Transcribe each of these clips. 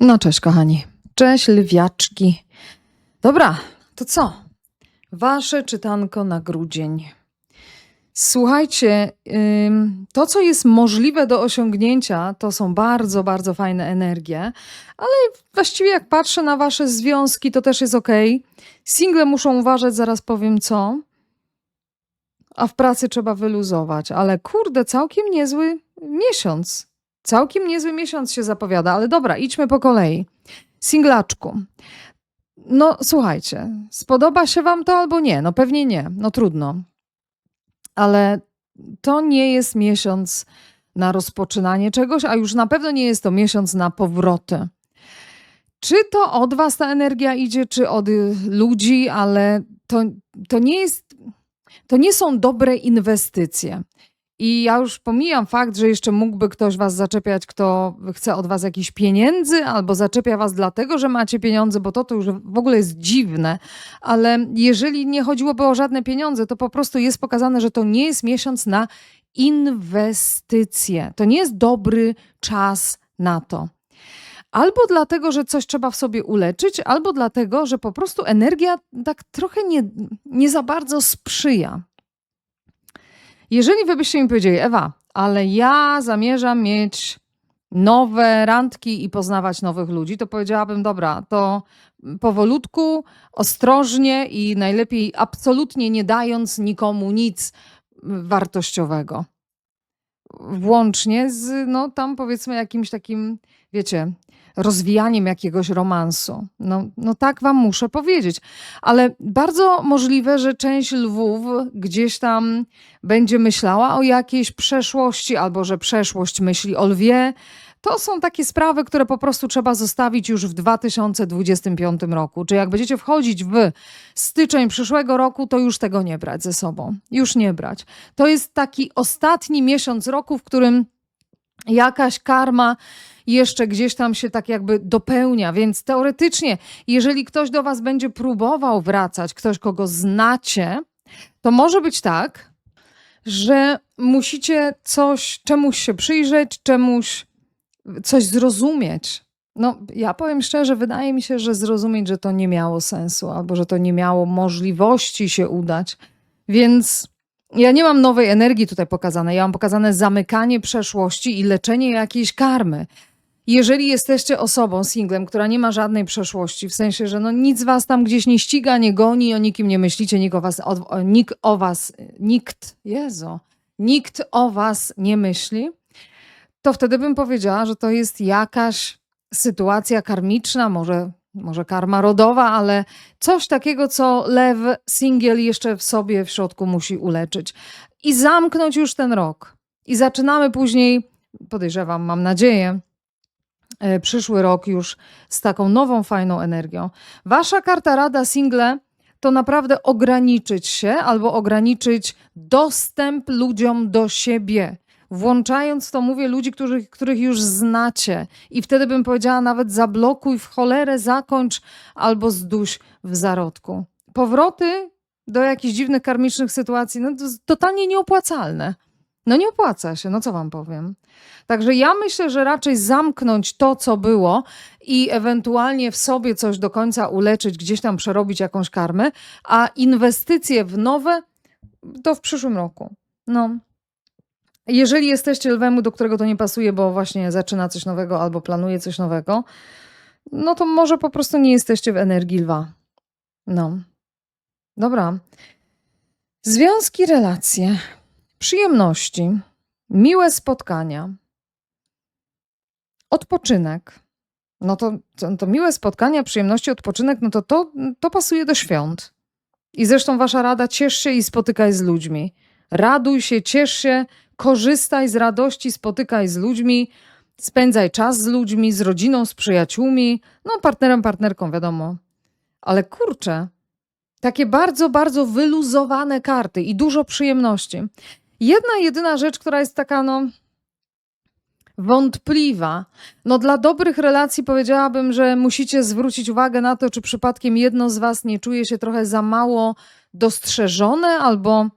No cześć kochani. Cześć lwiaczki. Dobra, to co? Wasze czytanko na grudzień. Słuchajcie, to co jest możliwe do osiągnięcia, to są bardzo, bardzo fajne energie, ale właściwie jak patrzę na wasze związki, to też jest ok. Single muszą uważać, zaraz powiem co. A w pracy trzeba wyluzować, ale kurde, całkiem niezły miesiąc. Całkiem niezły miesiąc się zapowiada, ale dobra, idźmy po kolei. Singlaczku. No słuchajcie, spodoba się wam to albo nie? No pewnie nie, no trudno. Ale to nie jest miesiąc na rozpoczynanie czegoś, a już na pewno nie jest to miesiąc na powroty. Czy to od was ta energia idzie, czy od ludzi, ale to, to nie jest, to nie są dobre inwestycje. I ja już pomijam fakt, że jeszcze mógłby ktoś was zaczepiać, kto chce od was jakichś pieniędzy, albo zaczepia was dlatego, że macie pieniądze, bo to to już w ogóle jest dziwne. Ale jeżeli nie chodziłoby o żadne pieniądze, to po prostu jest pokazane, że to nie jest miesiąc na inwestycje. To nie jest dobry czas na to. Albo dlatego, że coś trzeba w sobie uleczyć, albo dlatego, że po prostu energia tak trochę nie, nie za bardzo sprzyja. Jeżeli wy byście mi powiedzieli, Ewa, ale ja zamierzam mieć nowe randki i poznawać nowych ludzi, to powiedziałabym, dobra, to powolutku, ostrożnie i najlepiej absolutnie nie dając nikomu nic wartościowego. Włącznie z, no tam powiedzmy jakimś takim, wiecie, rozwijaniem jakiegoś romansu. No, no tak wam muszę powiedzieć. Ale bardzo możliwe, że część lwów gdzieś tam będzie myślała o jakiejś przeszłości, albo że przeszłość myśli o lwie. To są takie sprawy, które po prostu trzeba zostawić już w 2025 roku. Czy jak będziecie wchodzić w styczeń przyszłego roku, to już tego nie brać ze sobą. Już nie brać. To jest taki ostatni miesiąc roku, w którym jakaś karma jeszcze gdzieś tam się tak jakby dopełnia, więc teoretycznie, jeżeli ktoś do was będzie próbował wracać, ktoś kogo znacie, to może być tak, że musicie coś, czemuś się przyjrzeć, czemuś coś zrozumieć. No, ja powiem szczerze, wydaje mi się, że zrozumieć, że to nie miało sensu, albo że to nie miało możliwości się udać. Więc ja nie mam nowej energii tutaj pokazanej. Ja mam pokazane zamykanie przeszłości i leczenie jakiejś karmy. Jeżeli jesteście osobą, singlem, która nie ma żadnej przeszłości, w sensie, że no nic was tam gdzieś nie ściga, nie goni, o nikim nie myślicie, nikt o was, o, o, nikt o was, nikt, Jezu, nikt o was nie myśli, to wtedy bym powiedziała, że to jest jakaś sytuacja karmiczna, może, może karma rodowa, ale coś takiego, co lew singiel jeszcze w sobie w środku musi uleczyć. I zamknąć już ten rok. I zaczynamy później, podejrzewam, mam nadzieję, przyszły rok już z taką nową, fajną energią. Wasza karta Rada Single to naprawdę ograniczyć się albo ograniczyć dostęp ludziom do siebie. Włączając to, mówię, ludzi, których, których już znacie. I wtedy bym powiedziała nawet zablokuj w cholerę, zakończ albo zduś w zarodku. Powroty do jakichś dziwnych karmicznych sytuacji, no to totalnie nieopłacalne. No nie opłaca się, no co wam powiem. Także ja myślę, że raczej zamknąć to, co było i ewentualnie w sobie coś do końca uleczyć, gdzieś tam przerobić jakąś karmę, a inwestycje w nowe to w przyszłym roku. No. Jeżeli jesteście lwem, do którego to nie pasuje, bo właśnie zaczyna coś nowego albo planuje coś nowego, no to może po prostu nie jesteście w energii lwa. No. Dobra. Związki, relacje, przyjemności, miłe spotkania, odpoczynek. No to, to, to miłe spotkania, przyjemności, odpoczynek, no to, to to pasuje do świąt. I zresztą wasza rada, ciesz się i spotykaj z ludźmi. Raduj się, ciesz się, korzystaj z radości, spotykaj z ludźmi, spędzaj czas z ludźmi, z rodziną, z przyjaciółmi, no partnerem, partnerką, wiadomo. Ale kurczę, takie bardzo, bardzo wyluzowane karty i dużo przyjemności. Jedna, jedyna rzecz, która jest taka, no, wątpliwa. No, dla dobrych relacji powiedziałabym, że musicie zwrócić uwagę na to, czy przypadkiem jedno z Was nie czuje się trochę za mało dostrzeżone albo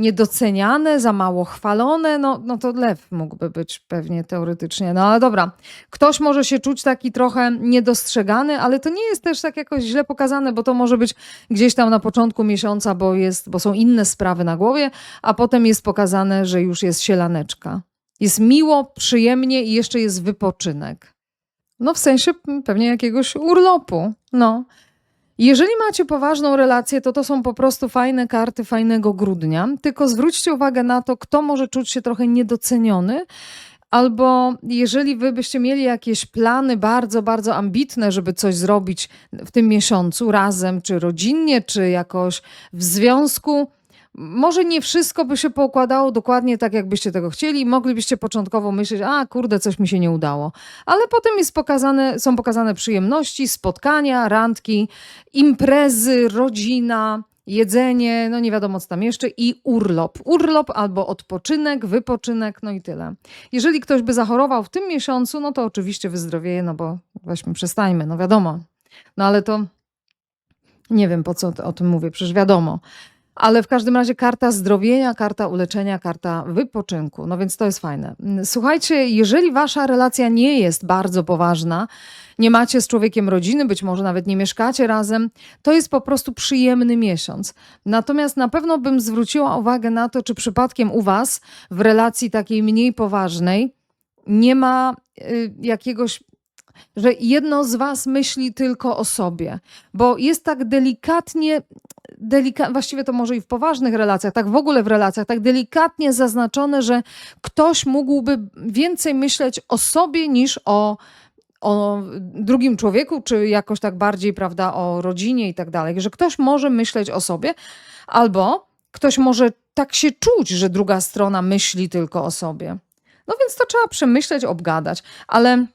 niedoceniane, za mało chwalone, no, no to lew mógłby być pewnie teoretycznie. No ale dobra, ktoś może się czuć taki trochę niedostrzegany, ale to nie jest też tak jakoś źle pokazane, bo to może być gdzieś tam na początku miesiąca, bo, jest, bo są inne sprawy na głowie, a potem jest pokazane, że już jest sielaneczka. Jest miło, przyjemnie i jeszcze jest wypoczynek. No w sensie pewnie jakiegoś urlopu. No. Jeżeli macie poważną relację, to to są po prostu fajne karty fajnego grudnia. Tylko zwróćcie uwagę na to, kto może czuć się trochę niedoceniony. Albo jeżeli wy byście mieli jakieś plany bardzo, bardzo ambitne, żeby coś zrobić w tym miesiącu razem, czy rodzinnie, czy jakoś w związku, może nie wszystko by się poukładało dokładnie tak, jakbyście tego chcieli. Moglibyście początkowo myśleć, a kurde, coś mi się nie udało. Ale potem jest pokazane, są pokazane przyjemności, spotkania, randki, imprezy, rodzina, jedzenie, no nie wiadomo co tam jeszcze i urlop. Urlop albo odpoczynek, wypoczynek, no i tyle. Jeżeli ktoś by zachorował w tym miesiącu, no to oczywiście wyzdrowieje, no bo weźmy, przestańmy, no wiadomo. No ale to nie wiem po co o tym mówię, przecież wiadomo. Ale w każdym razie karta zdrowienia, karta uleczenia, karta wypoczynku. No więc to jest fajne. Słuchajcie, jeżeli wasza relacja nie jest bardzo poważna, nie macie z człowiekiem rodziny, być może nawet nie mieszkacie razem, to jest po prostu przyjemny miesiąc. Natomiast na pewno bym zwróciła uwagę na to, czy przypadkiem u was w relacji takiej mniej poważnej nie ma y, jakiegoś że jedno z was myśli tylko o sobie, bo jest tak delikatnie, delika właściwie to może i w poważnych relacjach, tak w ogóle w relacjach, tak delikatnie zaznaczone, że ktoś mógłby więcej myśleć o sobie niż o, o drugim człowieku, czy jakoś tak bardziej, prawda, o rodzinie i tak dalej, że ktoś może myśleć o sobie, albo ktoś może tak się czuć, że druga strona myśli tylko o sobie. No więc to trzeba przemyśleć, obgadać, ale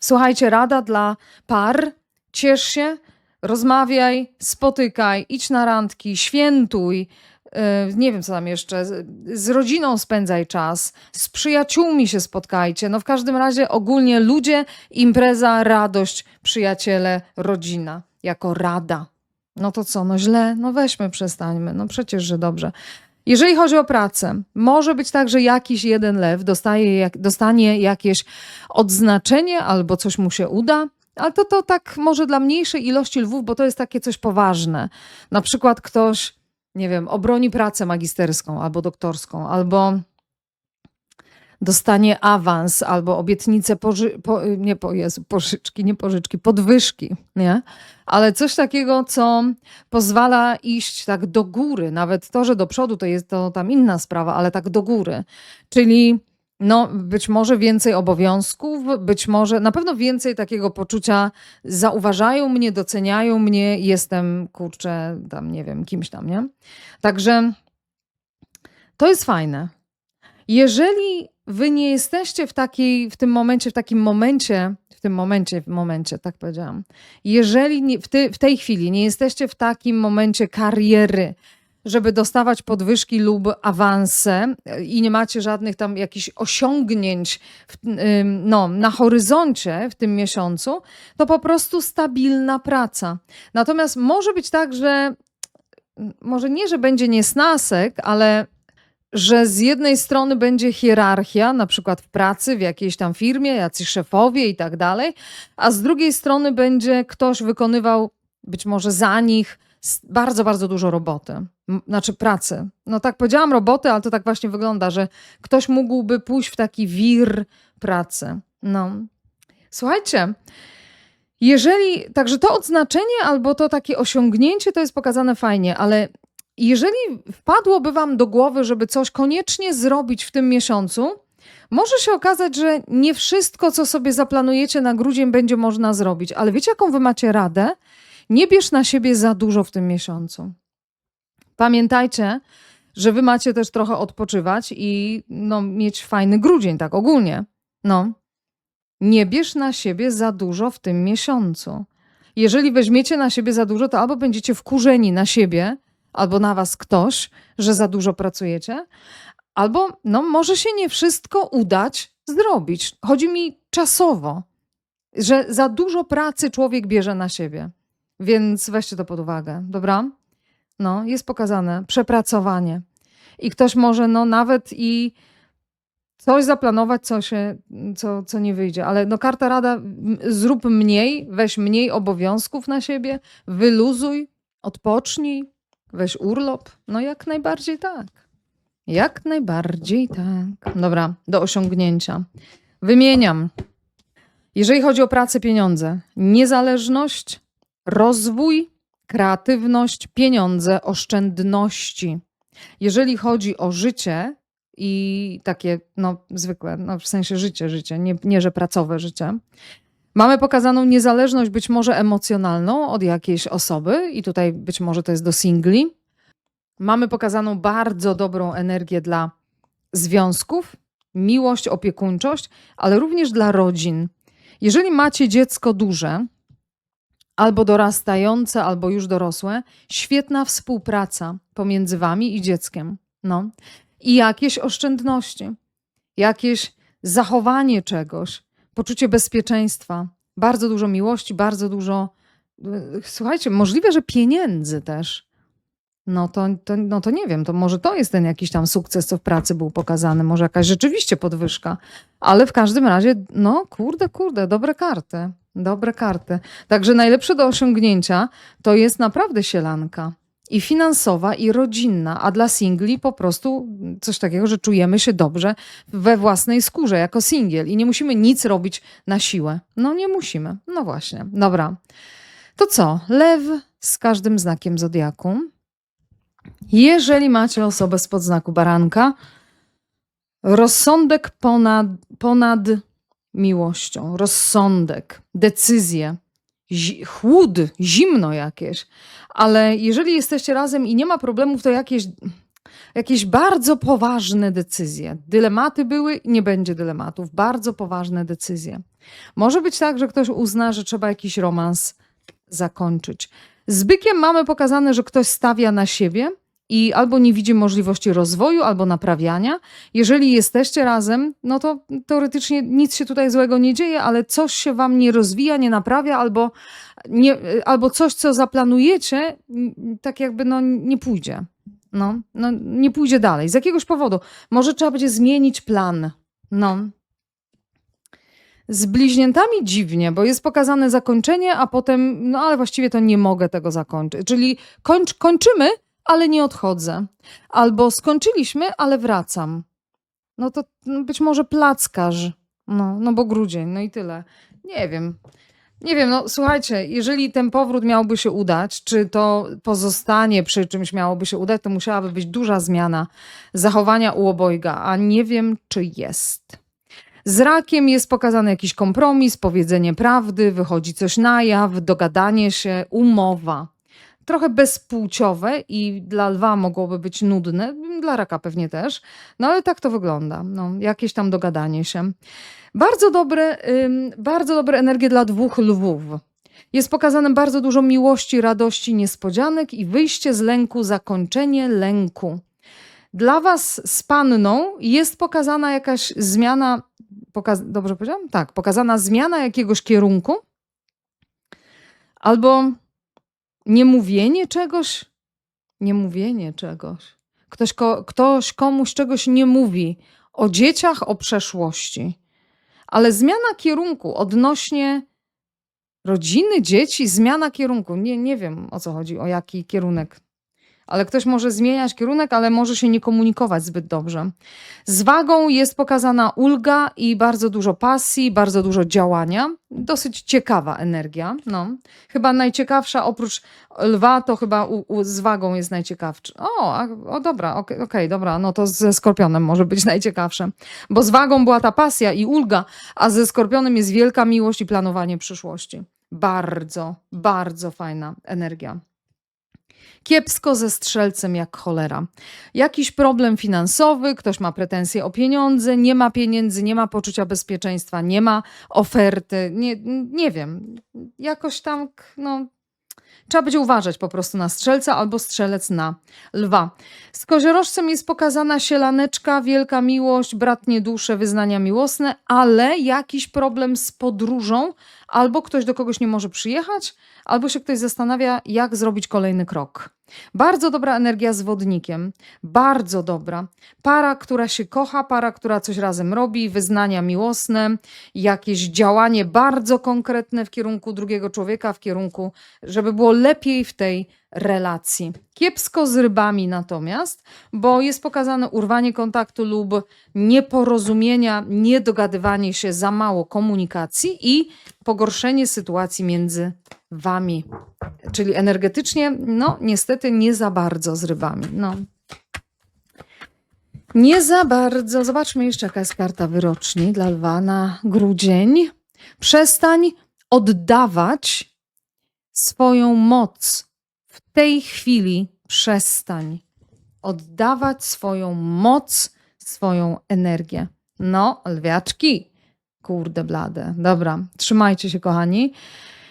Słuchajcie, rada dla par: ciesz się, rozmawiaj, spotykaj, idź na randki, świętuj. Yy, nie wiem, co tam jeszcze. Z, rodziną spędzaj czas, z przyjaciółmi się spotkajcie. No w każdym razie ogólnie ludzie, impreza, radość, przyjaciele, rodzina jako rada. No to co, no źle? No weźmy, przestańmy. No przecież, że dobrze. Jeżeli chodzi o pracę, może być tak, że jakiś jeden lew dostaje, dostanie jakieś odznaczenie albo coś mu się uda, ale to, to tak może dla mniejszej ilości lwów, bo to jest takie coś poważne. Na przykład ktoś, nie wiem, obroni pracę magisterską albo doktorską, albo dostanie awans albo obietnicę poży, po, nie po, Jezu, pożyczki, nie pożyczki, podwyżki, nie? Ale coś takiego, co pozwala iść tak do góry. Nawet to, że do przodu to jest to tam inna sprawa, ale tak do góry. Czyli no, być może więcej obowiązków, być może na pewno więcej takiego poczucia zauważają mnie, doceniają mnie, jestem kurczę, tam nie wiem, kimś tam, nie? Także to jest fajne. Jeżeli wy nie jesteście w takiej, w tym momencie, w takim momencie, w tym momencie, w momencie, tak powiedziałam. Jeżeli nie, w, ty, w tej chwili nie jesteście w takim momencie kariery, żeby dostawać podwyżki lub awanse i nie macie żadnych tam jakichś osiągnięć w, no, na horyzoncie w tym miesiącu, to po prostu stabilna praca. Natomiast może być tak, że może nie, że będzie niesnasek, ale że z jednej strony będzie hierarchia, na przykład w pracy, w jakiejś tam firmie, jacyś szefowie i tak dalej, a z drugiej strony będzie ktoś wykonywał być może za nich bardzo, bardzo dużo roboty, znaczy pracy. No tak powiedziałam roboty, ale to tak właśnie wygląda, że ktoś mógłby pójść w taki wir pracy. No. Słuchajcie, jeżeli, także to odznaczenie albo to takie osiągnięcie to jest pokazane fajnie, ale jeżeli wpadłoby Wam do głowy, żeby coś koniecznie zrobić w tym miesiącu, może się okazać, że nie wszystko, co sobie zaplanujecie na grudzień, będzie można zrobić. Ale wiecie, jaką Wy macie radę? Nie bierz na siebie za dużo w tym miesiącu. Pamiętajcie, że Wy macie też trochę odpoczywać i no, mieć fajny grudzień, tak ogólnie. No. Nie bierz na siebie za dużo w tym miesiącu. Jeżeli weźmiecie na siebie za dużo, to albo będziecie wkurzeni na siebie, albo na was ktoś, że za dużo pracujecie, albo no, może się nie wszystko udać zrobić. Chodzi mi czasowo, że za dużo pracy człowiek bierze na siebie. Więc weźcie to pod uwagę, dobra? No, jest pokazane przepracowanie. i ktoś może no nawet i coś zaplanować, co się, co, co nie wyjdzie. Ale no karta rada, zrób mniej, weź mniej obowiązków na siebie, wyluzuj, odpocznij, weź urlop. No jak najbardziej tak. Jak najbardziej tak. Dobra, do osiągnięcia. Wymieniam. Jeżeli chodzi o pracę, pieniądze, niezależność, rozwój, kreatywność, pieniądze, oszczędności. Jeżeli chodzi o życie i takie, no zwykłe, no w sensie życie, życie, nie, nie że pracowe życie, mamy pokazaną niezależność być może emocjonalną od jakiejś osoby i tutaj być może to jest do singli. Mamy pokazaną bardzo dobrą energię dla związków, miłość, opiekuńczość, ale również dla rodzin. Jeżeli macie dziecko duże, albo dorastające, albo już dorosłe, świetna współpraca pomiędzy wami i dzieckiem. No. I jakieś oszczędności, jakieś zachowanie czegoś, poczucie bezpieczeństwa, bardzo dużo miłości, bardzo dużo, y, słuchajcie, możliwe, że pieniędzy też. No to, to, no to nie wiem, to może to jest ten jakiś tam sukces, co w pracy był pokazany, może jakaś rzeczywiście podwyżka, ale w każdym razie, no kurde, kurde, dobre karty, dobre karty. Także najlepsze do osiągnięcia to jest naprawdę sielanka. I finansowa, i rodzinna, a dla singli po prostu coś takiego, że czujemy się dobrze we własnej skórze jako singiel i nie musimy nic robić na siłę. No nie musimy. No właśnie. Dobra. To co? Lew z każdym znakiem zodiaku. Jeżeli macie osobę spod znaku baranka, rozsądek ponad, ponad miłością, rozsądek, decyzje, zi- chłód, zimno jakieś. Ale jeżeli jesteście razem i nie ma problemów, to jakieś, jakieś bardzo poważne decyzje. Dylematy były, nie będzie dylematów. Bardzo poważne decyzje. Może być tak, że ktoś uzna, że trzeba jakiś romans zakończyć. Z bykiem mamy pokazane, że ktoś stawia na siebie i albo nie widzi możliwości rozwoju, albo naprawiania. Jeżeli jesteście razem, no to teoretycznie nic się tutaj złego nie dzieje, ale coś się wam nie rozwija, nie naprawia, albo, nie, albo coś, co zaplanujecie, tak jakby no, nie pójdzie. No, no, nie pójdzie dalej. Z jakiegoś powodu. Może trzeba będzie zmienić plan. No. Z bliźniętami dziwnie, bo jest pokazane zakończenie, a potem, no ale właściwie to nie mogę tego zakończyć. Czyli kończ, kończymy, ale nie odchodzę. Albo skończyliśmy, ale wracam. No to no, być może plackarz. No, no bo grudzień, no i tyle. Nie wiem. Nie wiem, no słuchajcie, jeżeli ten powrót miałby się udać, czy to pozostanie przy czymś miałoby się udać, to musiałaby być duża zmiana zachowania u obojga, a nie wiem, czy jest. Z rakiem jest pokazany jakiś kompromis, powiedzenie prawdy, wychodzi coś na jaw, dogadanie się, umowa. Trochę bezpłciowe i dla lwa mogłoby być nudne, dla raka pewnie też, no ale tak to wygląda. No, jakieś tam dogadanie się. Bardzo dobre, ym, bardzo dobre energie dla dwóch lwów. Jest pokazane bardzo dużo miłości, radości, niespodzianek i wyjście z lęku, zakończenie lęku. Dla was z panną jest pokazana jakaś zmiana, dobrze powiedziałam? Tak, pokazana zmiana jakiegoś kierunku albo niemówienie czegoś, niemówienie czegoś. Ktoś, ko- ktoś komuś czegoś nie mówi o dzieciach, o przeszłości, ale zmiana kierunku odnośnie rodziny, dzieci, zmiana kierunku. Nie, nie wiem o co chodzi, o jaki kierunek. Ale ktoś może zmieniać kierunek, ale może się nie komunikować zbyt dobrze. Z wagą jest pokazana ulga i bardzo dużo pasji, bardzo dużo działania. Dosyć ciekawa energia. No. Chyba najciekawsza oprócz lwa, to chyba u, u, z wagą jest najciekawszy. O, a, o dobra, okej, okej, dobra, no to ze skorpionem może być najciekawsze. Bo z wagą była ta pasja i ulga, a ze skorpionem jest wielka miłość i planowanie przyszłości. Bardzo, bardzo fajna energia. Kiepsko ze strzelcem jak cholera. Jakiś problem finansowy, ktoś ma pretensje o pieniądze, nie ma pieniędzy, nie ma poczucia bezpieczeństwa, nie ma oferty, nie, nie wiem. Jakoś tam, no, Trzeba będzie uważać po prostu na strzelca albo strzelec na lwa. Z koziorożcem jest pokazana sielaneczka, wielka miłość, bratnie dusze, wyznania miłosne, ale jakiś problem z podróżą, albo ktoś do kogoś nie może przyjechać, albo się ktoś zastanawia, jak zrobić kolejny krok. Bardzo dobra energia z wodnikiem. Bardzo dobra. Para, która się kocha, para, która coś razem robi, wyznania miłosne, jakieś działanie bardzo konkretne w kierunku drugiego człowieka, w kierunku, żeby było lepiej w tej relacji. Kiepsko z rybami natomiast, bo jest pokazane urwanie kontaktu lub nieporozumienia, niedogadywanie się, za mało komunikacji i pogorszenie sytuacji między wami. Czyli energetycznie, no niestety nie za bardzo z rybami. No. Nie za bardzo. Zobaczmy jeszcze, jaka jest karta wyroczni dla lwa na grudzień. Przestań oddawać swoją moc. W tej chwili przestań oddawać swoją moc, swoją energię. No, lwiaczki. Kurde blade. Dobra, trzymajcie się, kochani.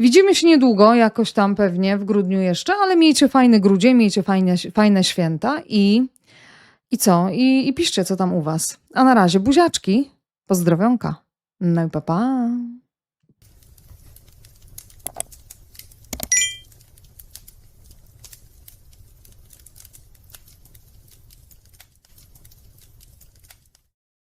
Widzimy się niedługo, jakoś tam pewnie w grudniu jeszcze, ale miejcie fajny grudzień, miejcie fajne, fajne święta i, i co? I, I piszcie, co tam u was. A na razie buziaczki, pozdrowionka. No i pa, pa.